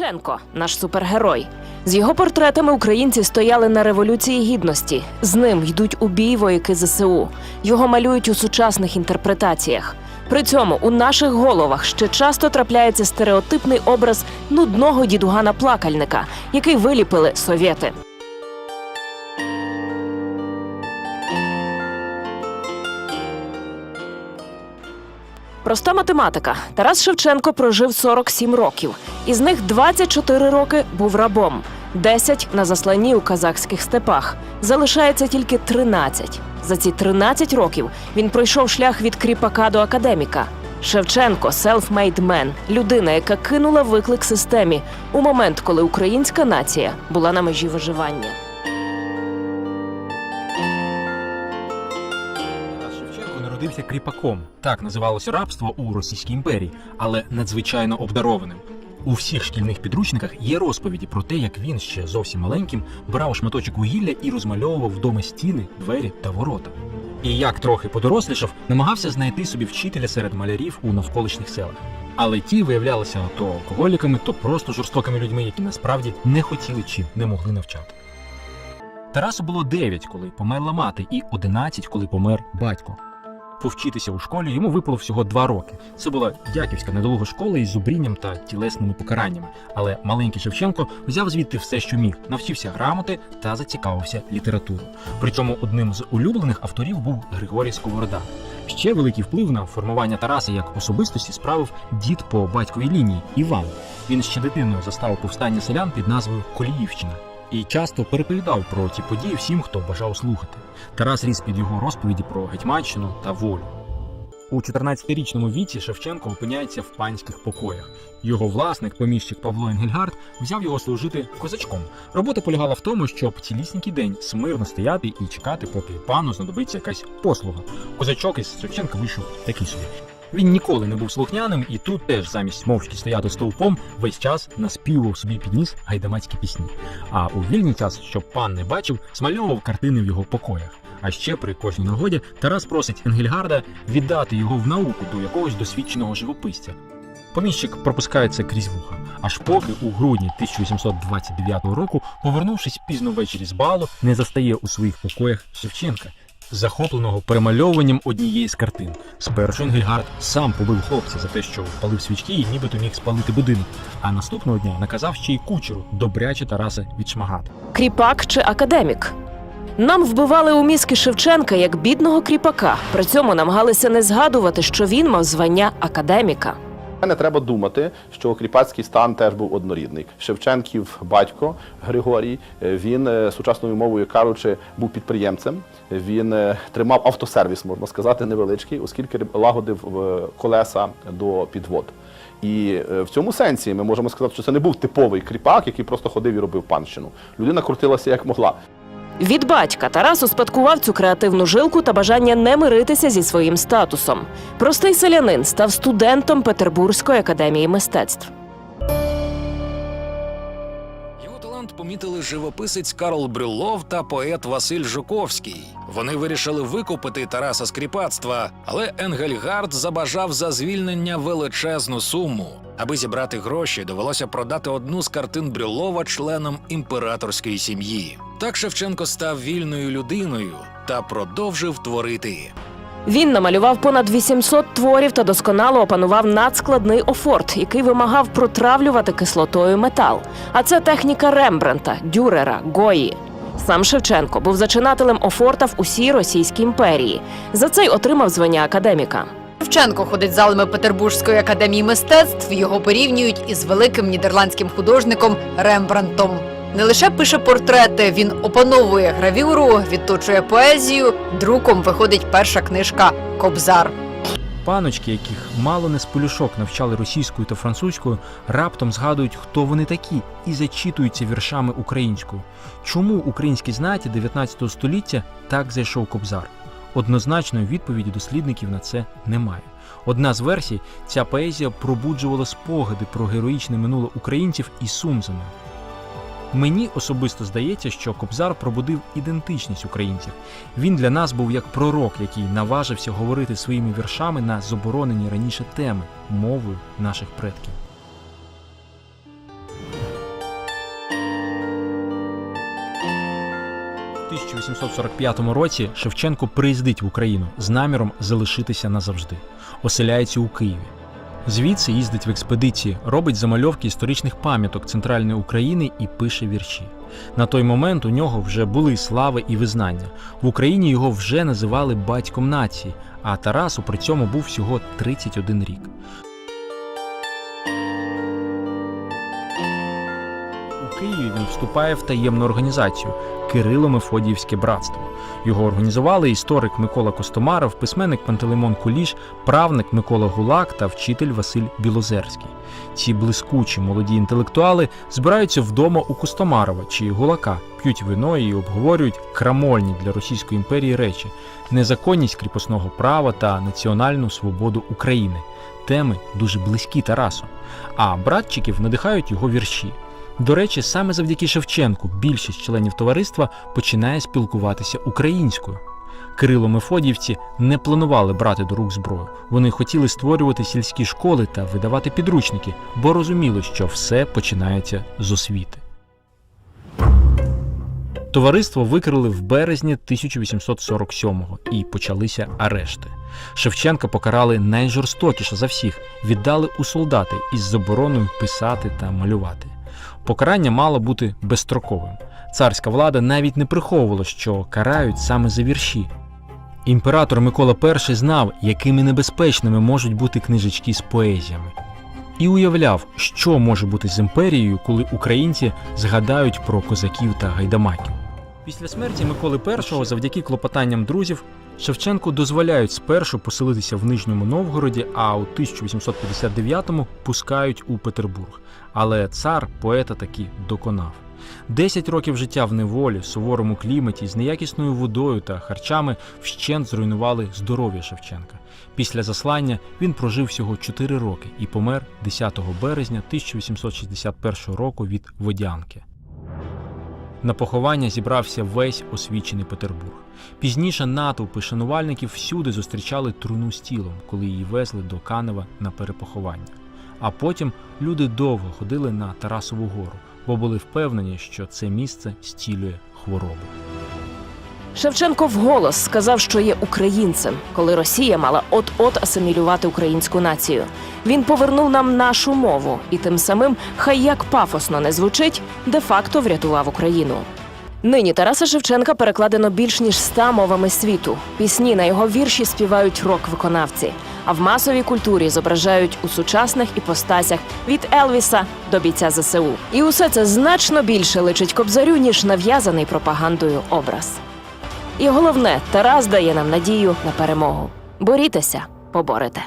Шевченко наш супергерой. З його портретами українці стояли на революції гідності. З ним йдуть у бій вояки ЗСУ. Його малюють у сучасних інтерпретаціях. При цьому у наших головах ще часто трапляється стереотипний образ нудного дідугана плакальника, який виліпили совєти. Проста математика. Тарас Шевченко прожив 47 років. Із них 24 роки був рабом, 10 на засланні у казахських степах. Залишається тільки 13. За ці 13 років він пройшов шлях від кріпака до академіка. Шевченко self-made man – людина, яка кинула виклик системі у момент, коли українська нація була на межі виживання. Народився кріпаком. Так називалося рабство у Російській імперії, але надзвичайно обдарованим. У всіх шкільних підручниках є розповіді про те, як він ще зовсім маленьким брав шматочок вугілля і розмальовував вдома стіни, двері та ворота. І як трохи подорослішав, намагався знайти собі вчителя серед малярів у навколишніх селах. Але ті виявлялися то алкоголіками, то просто жорстокими людьми, які насправді не хотіли чи не могли навчати. Тарасу було 9, коли померла мати, і 11, коли помер батько. Повчитися у школі йому випало всього 2 роки. Це була дяківська недолуга школа із зубрінням та тілесними покараннями. Але маленький Шевченко взяв звідти все, що міг, навчився грамоти та зацікавився літературою. Причому одним з улюблених авторів був Григорій Сковорода. Ще великий вплив на формування Тараса як особистості справив дід по батьковій лінії Іван. Він ще дитиною застав повстання селян під назвою Коліївщина і часто переповідав про ті події всім, хто бажав слухати. Тарас ріс під його розповіді про Гетьманщину та волю. У 14-річному віці Шевченко опиняється в панських покоях. Його власник, поміщик Павло Енгельгард, взяв його служити козачком. Робота полягала в тому, щоб цілісненький день смирно стояти і чекати, поки пану знадобиться якась послуга. Козачок із Шевченка вийшов такий собі. Він ніколи не був слухняним, і тут теж замість мовчки стояти стовпом весь час наспівував собі підніс гайдамацькі пісні. А у вільний час, щоб пан не бачив, смальовував картини в його покоях. А ще при кожній нагоді Тарас просить Енгельгарда віддати його в науку до якогось досвідченого живописця. Поміщик пропускається крізь вуха, аж поки у грудні 1829 року, повернувшись пізно ввечері з балу, не застає у своїх покоях Шевченка, захопленого перемальовуванням однієї з картин. Спершу Енгельгард сам побив хлопця за те, що впалив свічки і нібито міг спалити будинок. А наступного дня наказав ще й кучеру добряче Тараса відшмагати. Кріпак чи академік? Нам вбивали у мізки Шевченка як бідного кріпака. При цьому намагалися не згадувати, що він мав звання академіка. Не треба думати, що кріпацький стан теж був однорідний. Шевченків батько Григорій, е, він е, сучасною мовою кажучи, був підприємцем. Він е, тримав автосервіс, можна сказати, невеличкий, оскільки лагодив колеса до підвод. І в цьому сенсі ми можемо сказати, що це не був типовий кріпак, який просто ходив і робив панщину. Людина крутилася як могла. Від батька Тарас успадкував цю креативну жилку та бажання не миритися зі своїм статусом. Простий селянин став студентом Петербурзької академії мистецтв. Його талант помітили живописець Карл Брюллов та поет Василь Жуковський. Вони вирішили викупити Тараса з кріпацтва, але Енгельгард забажав за звільнення величезну суму. Аби зібрати гроші, довелося продати одну з картин Брюллова членам імператорської сім'ї. Так Шевченко став вільною людиною та продовжив творити. Він намалював понад 800 творів та досконало опанував надскладний офорт, який вимагав протравлювати кислотою метал. А це техніка Рембранта, Дюрера, Гої. Сам Шевченко був зачинателем офорта в усій Російській імперії. За це й отримав звання академіка. Шевченко ходить залами Петербурзької академії мистецтв. Його порівнюють із великим нідерландським художником Рембрандтом. Не лише пише портрети, він опановує гравюру, відточує поезію. Друком виходить перша книжка Кобзар. Паночки, яких мало не з полюшок навчали російською та французькою, раптом згадують, хто вони такі, і зачитуються віршами українською. Чому українській знаті 19 століття так зайшов кобзар? Однозначної відповіді дослідників на це немає. Одна з версій ця поезія пробуджувала спогади про героїчне минуле українців і сум за ним. Мені особисто здається, що Кобзар пробудив ідентичність українців. Він для нас був як пророк, який наважився говорити своїми віршами на заборонені раніше теми мовою наших предків. У 1845 році Шевченко приїздить в Україну з наміром залишитися назавжди, оселяється у Києві. Звідси їздить в експедиції, робить замальовки історичних пам'яток центральної України і пише вірші. На той момент у нього вже були слави і визнання. В Україні його вже називали батьком нації, а Тарасу при цьому був всього 31 рік. Києві вступає в таємну організацію Кирило-Мефодіївське братство. Його організували історик Микола Костомаров, письменник Пантелеймон Куліш, правник Микола Гулак та вчитель Василь Білозерський. Ці блискучі молоді інтелектуали збираються вдома у Костомарова чи Гулака, п'ють вино і обговорюють крамольні для Російської імперії речі, незаконність кріпосного права та національну свободу України. Теми дуже близькі Тарасу. А братчиків надихають його вірші. До речі, саме завдяки Шевченку більшість членів товариства починає спілкуватися українською. Кирило Мефодіївці не планували брати до рук зброю. Вони хотіли створювати сільські школи та видавати підручники, бо розуміли, що все починається з освіти. Товариство викрили в березні 1847-го і почалися арешти. Шевченка покарали найжорстокіше за всіх, віддали у солдати із забороною писати та малювати. Покарання мало бути безстроковим. Царська влада навіть не приховувала, що карають саме за вірші. Імператор Микола І знав, якими небезпечними можуть бути книжечки з поезіями, і уявляв, що може бути з імперією, коли українці згадають про козаків та гайдамаків. Після смерті Миколи І, завдяки клопотанням друзів, Шевченку дозволяють спершу поселитися в Нижньому Новгороді, а у 1859-му пускають у Петербург. Але цар поета таки доконав. Десять років життя в неволі, суворому кліматі, з неякісною водою та харчами вщент зруйнували здоров'я Шевченка. Після заслання він прожив всього 4 роки і помер 10 березня 1861 року від водянки. На поховання зібрався весь освічений Петербург. Пізніше натовпи шанувальників всюди зустрічали труну з тілом, коли її везли до Канева на перепоховання. А потім люди довго ходили на Тарасову гору, бо були впевнені, що це місце стілює хворобу. Шевченко вголос сказав, що є українцем, коли Росія мала от-от асимілювати українську націю. Він повернув нам нашу мову і тим самим, хай як пафосно не звучить, де-факто врятував Україну. Нині Тараса Шевченка перекладено більш ніж ста мовами світу. Пісні на його вірші співають рок-виконавці, а в масовій культурі зображають у сучасних іпостасях від Елвіса до бійця ЗСУ. І усе це значно більше личить кобзарю, ніж нав'язаний пропагандою образ. І головне, Тарас дає нам надію на перемогу. Борітеся, поборете.